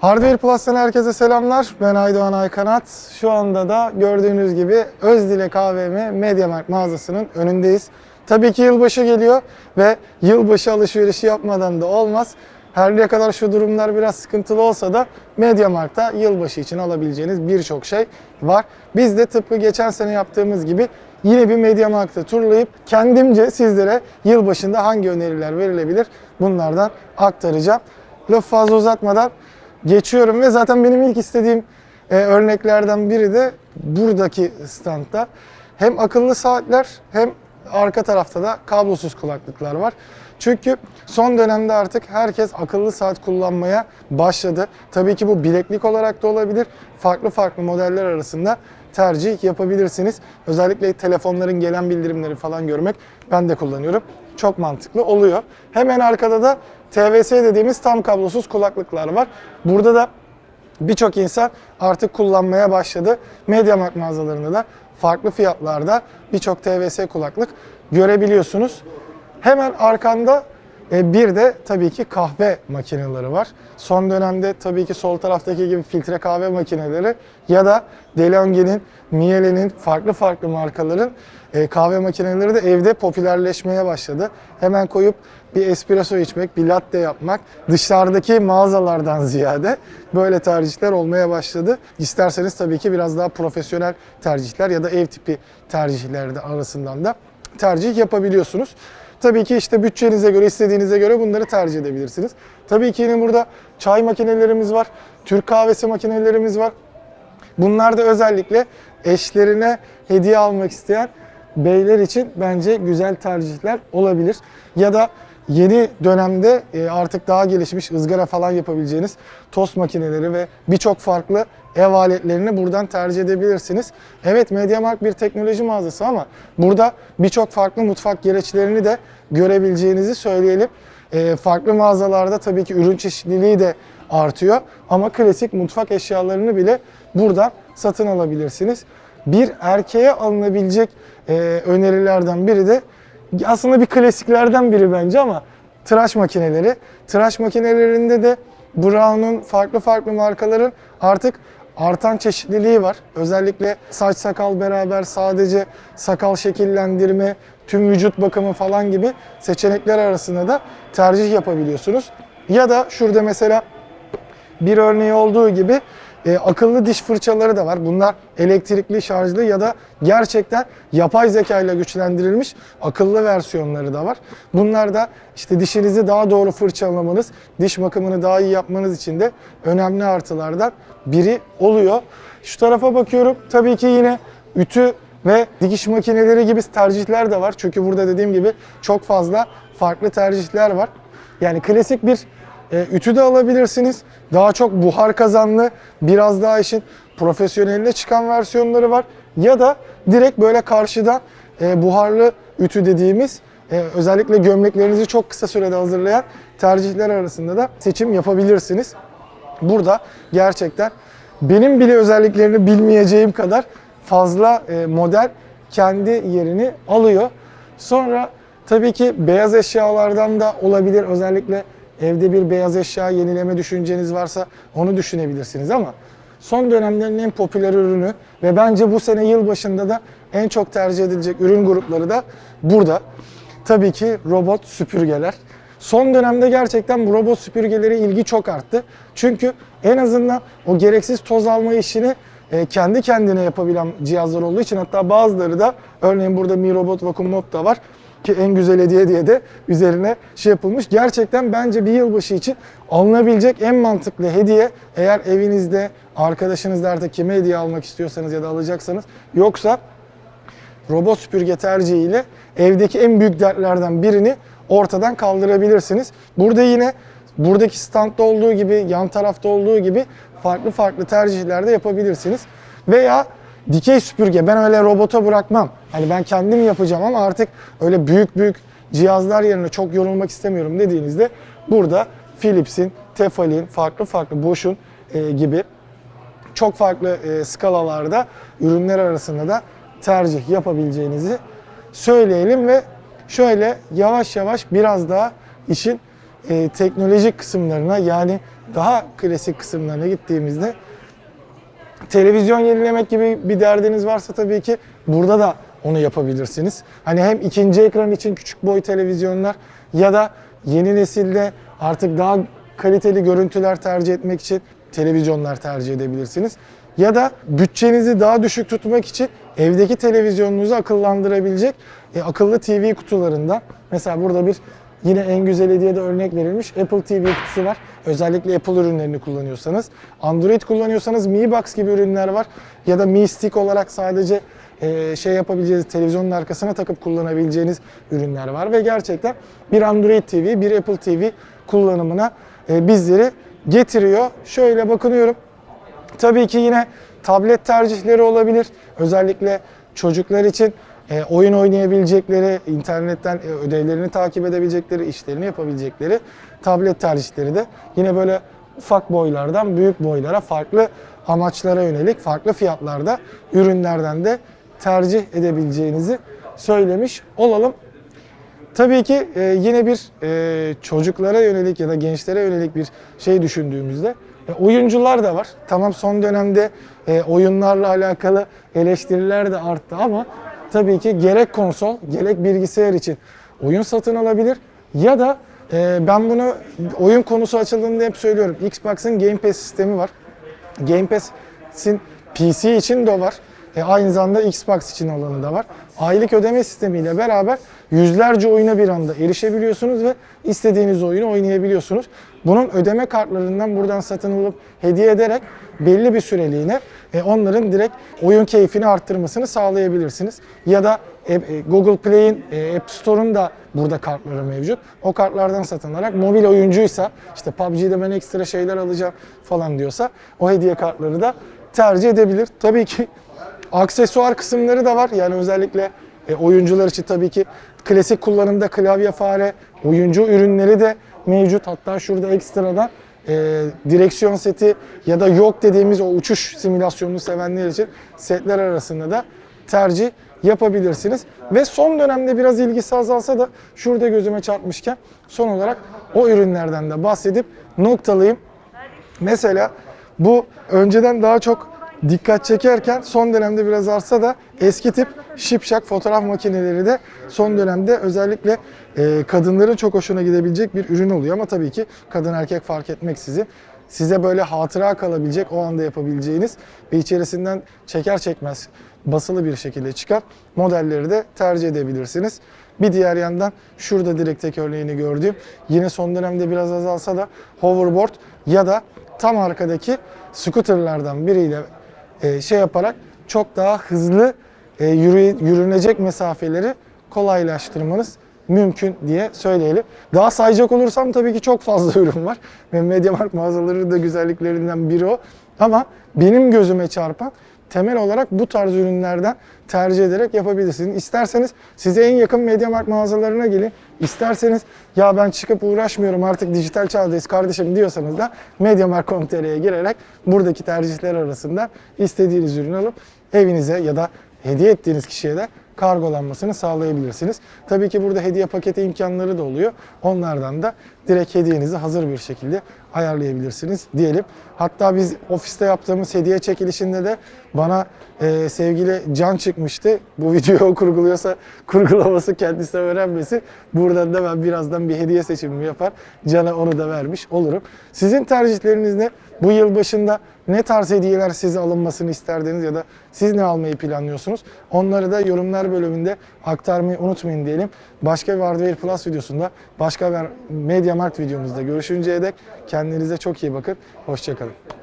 Hardware Plus'tan herkese selamlar. Ben Aydoğan Aykanat. Şu anda da gördüğünüz gibi Özdilek AVM Mediamarkt mağazasının önündeyiz. Tabii ki yılbaşı geliyor ve yılbaşı alışverişi yapmadan da olmaz. Her ne kadar şu durumlar biraz sıkıntılı olsa da Mediamarkt'ta yılbaşı için alabileceğiniz birçok şey var. Biz de tıpkı geçen sene yaptığımız gibi yine bir Mediamarkt'ta turlayıp kendimce sizlere yılbaşında hangi öneriler verilebilir bunlardan aktaracağım. Lafı fazla uzatmadan geçiyorum ve zaten benim ilk istediğim e, örneklerden biri de buradaki standta hem akıllı saatler hem arka tarafta da kablosuz kulaklıklar var. Çünkü son dönemde artık herkes akıllı saat kullanmaya başladı. Tabii ki bu bileklik olarak da olabilir. Farklı farklı modeller arasında tercih yapabilirsiniz. Özellikle telefonların gelen bildirimleri falan görmek ben de kullanıyorum. Çok mantıklı oluyor. Hemen arkada da TVS dediğimiz tam kablosuz kulaklıklar var. Burada da birçok insan artık kullanmaya başladı. Mediamarkt mağazalarında da farklı fiyatlarda birçok TVS kulaklık görebiliyorsunuz. Hemen arkanda e, bir de tabii ki kahve makineleri var. Son dönemde tabii ki sol taraftaki gibi filtre kahve makineleri ya da DeLonghi'nin, Miele'nin farklı farklı markaların e, kahve makineleri de evde popülerleşmeye başladı. Hemen koyup bir espresso içmek, bir latte yapmak dışarıdaki mağazalardan ziyade böyle tercihler olmaya başladı. İsterseniz tabii ki biraz daha profesyonel tercihler ya da ev tipi tercihler de arasından da tercih yapabiliyorsunuz. Tabii ki işte bütçenize göre, istediğinize göre bunları tercih edebilirsiniz. Tabii ki yine burada çay makinelerimiz var, Türk kahvesi makinelerimiz var. Bunlar da özellikle eşlerine hediye almak isteyen beyler için bence güzel tercihler olabilir. Ya da yeni dönemde e, artık daha gelişmiş ızgara falan yapabileceğiniz tost makineleri ve birçok farklı ev aletlerini buradan tercih edebilirsiniz. Evet MediaMarkt bir teknoloji mağazası ama burada birçok farklı mutfak gereçlerini de görebileceğinizi söyleyelim. E, farklı mağazalarda tabii ki ürün çeşitliliği de artıyor ama klasik mutfak eşyalarını bile buradan satın alabilirsiniz. Bir erkeğe alınabilecek e, önerilerden biri de aslında bir klasiklerden biri bence ama tıraş makineleri. Tıraş makinelerinde de Brown'un farklı farklı markaların artık artan çeşitliliği var. Özellikle saç sakal beraber sadece sakal şekillendirme, tüm vücut bakımı falan gibi seçenekler arasında da tercih yapabiliyorsunuz. Ya da şurada mesela bir örneği olduğu gibi e, akıllı diş fırçaları da var. Bunlar elektrikli, şarjlı ya da gerçekten yapay zeka ile güçlendirilmiş akıllı versiyonları da var. Bunlar da işte dişinizi daha doğru fırçalamanız, diş bakımını daha iyi yapmanız için de önemli artılardan biri oluyor. Şu tarafa bakıyorum. Tabii ki yine ütü ve dikiş makineleri gibi tercihler de var. Çünkü burada dediğim gibi çok fazla farklı tercihler var. Yani klasik bir e, ütü de alabilirsiniz. Daha çok buhar kazanlı, biraz daha işin profesyoneline çıkan versiyonları var. Ya da direkt böyle karşıdan e, buharlı ütü dediğimiz e, özellikle gömleklerinizi çok kısa sürede hazırlayan tercihler arasında da seçim yapabilirsiniz. Burada gerçekten benim bile özelliklerini bilmeyeceğim kadar fazla e, model kendi yerini alıyor. Sonra tabii ki beyaz eşyalardan da olabilir. Özellikle evde bir beyaz eşya yenileme düşünceniz varsa onu düşünebilirsiniz ama son dönemlerin en popüler ürünü ve bence bu sene yılbaşında da en çok tercih edilecek ürün grupları da burada. Tabii ki robot süpürgeler. Son dönemde gerçekten bu robot süpürgelere ilgi çok arttı. Çünkü en azından o gereksiz toz alma işini e, kendi kendine yapabilen cihazlar olduğu için hatta bazıları da örneğin burada Mi Robot Vacuum Mop da var ki en güzel hediye diye de üzerine şey yapılmış. Gerçekten bence bir yılbaşı için alınabilecek en mantıklı hediye eğer evinizde arkadaşınızda artık kime hediye almak istiyorsanız ya da alacaksanız yoksa robot süpürge tercihiyle evdeki en büyük dertlerden birini ortadan kaldırabilirsiniz. Burada yine buradaki standta olduğu gibi, yan tarafta olduğu gibi farklı farklı tercihler de yapabilirsiniz. Veya dikey süpürge ben öyle robota bırakmam. Hani ben kendim yapacağım ama artık öyle büyük büyük cihazlar yerine çok yorulmak istemiyorum dediğinizde burada Philips'in, Tefal'in, farklı farklı Bosch'un e, gibi çok farklı e, skalalarda ürünler arasında da tercih yapabileceğinizi söyleyelim ve şöyle yavaş yavaş biraz daha işin e, teknolojik kısımlarına yani daha klasik kısımlarına gittiğimizde televizyon yenilemek gibi bir derdiniz varsa tabii ki burada da onu yapabilirsiniz. Hani hem ikinci ekran için küçük boy televizyonlar ya da yeni nesilde artık daha kaliteli görüntüler tercih etmek için televizyonlar tercih edebilirsiniz. Ya da bütçenizi daha düşük tutmak için evdeki televizyonunuzu akıllandırabilecek e, akıllı TV kutularından. Mesela burada bir Yine en güzel hediye de örnek verilmiş Apple TV kutusu var. Özellikle Apple ürünlerini kullanıyorsanız. Android kullanıyorsanız Mi Box gibi ürünler var. Ya da Mi Stick olarak sadece e, şey yapabileceğiniz, televizyonun arkasına takıp kullanabileceğiniz ürünler var. Ve gerçekten bir Android TV, bir Apple TV kullanımına e, bizleri getiriyor. Şöyle bakınıyorum. Tabii ki yine tablet tercihleri olabilir. Özellikle çocuklar için e, oyun oynayabilecekleri, internetten e, ödevlerini takip edebilecekleri, işlerini yapabilecekleri tablet tercihleri de yine böyle ufak boylardan büyük boylara farklı amaçlara yönelik farklı fiyatlarda ürünlerden de tercih edebileceğinizi söylemiş olalım. Tabii ki e, yine bir e, çocuklara yönelik ya da gençlere yönelik bir şey düşündüğümüzde e, oyuncular da var. Tamam son dönemde e, oyunlarla alakalı eleştiriler de arttı ama tabii ki gerek konsol gerek bilgisayar için oyun satın alabilir ya da e, ben bunu oyun konusu açıldığında hep söylüyorum. Xbox'ın Game Pass sistemi var. Game Pass'in PC için de var. E, aynı zamanda Xbox için olanı da var. Aylık ödeme sistemiyle beraber yüzlerce oyuna bir anda erişebiliyorsunuz ve istediğiniz oyunu oynayabiliyorsunuz. Bunun ödeme kartlarından buradan satın alıp hediye ederek belli bir süreliğine e, onların direkt oyun keyfini arttırmasını sağlayabilirsiniz. Ya da e, e, Google Play'in e, App Store'un da burada kartları mevcut. O kartlardan satın alarak mobil oyuncuysa işte PUBG'de ben ekstra şeyler alacağım falan diyorsa o hediye kartları da tercih edebilir. Tabii ki aksesuar kısımları da var. Yani özellikle e, oyuncular için tabii ki klasik kullanımda klavye fare, oyuncu ürünleri de mevcut. Hatta şurada ekstradan e, direksiyon seti ya da yok dediğimiz o uçuş simülasyonunu sevenler için setler arasında da tercih yapabilirsiniz. Ve son dönemde biraz ilgisi azalsa da şurada gözüme çarpmışken son olarak o ürünlerden de bahsedip noktalayayım. Mesela bu önceden daha çok dikkat çekerken son dönemde biraz artsa da eski tip şipşak fotoğraf makineleri de son dönemde özellikle e, kadınların çok hoşuna gidebilecek bir ürün oluyor ama tabii ki kadın erkek fark etmeksizin size böyle hatıra kalabilecek o anda yapabileceğiniz ve içerisinden çeker çekmez basılı bir şekilde çıkan modelleri de tercih edebilirsiniz. Bir diğer yandan şurada direkt tek örneğini gördüğüm yine son dönemde biraz azalsa da hoverboard ya da tam arkadaki scooterlardan biriyle e, şey yaparak çok daha hızlı e, yürü- yürünecek mesafeleri kolaylaştırmanız mümkün diye söyleyelim. Daha sayacak olursam tabii ki çok fazla ürün var. Ve Mediamarkt mağazaları da güzelliklerinden biri o. Ama benim gözüme çarpan temel olarak bu tarz ürünlerden tercih ederek yapabilirsiniz. İsterseniz size en yakın Mediamarkt mağazalarına gelin. İsterseniz ya ben çıkıp uğraşmıyorum artık dijital çağdayız kardeşim diyorsanız da Mediamarkt.com.tr'ye girerek buradaki tercihler arasında istediğiniz ürünü alıp evinize ya da hediye ettiğiniz kişiye de kargolanmasını sağlayabilirsiniz. Tabii ki burada hediye paketi imkanları da oluyor. Onlardan da direkt hediyenizi hazır bir şekilde ayarlayabilirsiniz diyelim. Hatta biz ofiste yaptığımız hediye çekilişinde de bana e, sevgili Can çıkmıştı. Bu videoyu kurguluyorsa kurgulaması kendisi öğrenmesi. Buradan da ben birazdan bir hediye seçimimi yapar. Can'a onu da vermiş olurum. Sizin tercihleriniz ne? Bu yıl başında ne tarz hediyeler size alınmasını isterdiniz ya da siz ne almayı planlıyorsunuz? Onları da yorumlar bölümünde aktarmayı unutmayın diyelim. Başka bir Hardware Plus videosunda, başka bir Media Markt videomuzda görüşünceye dek kendinize çok iyi bakın. Hoşçakalın.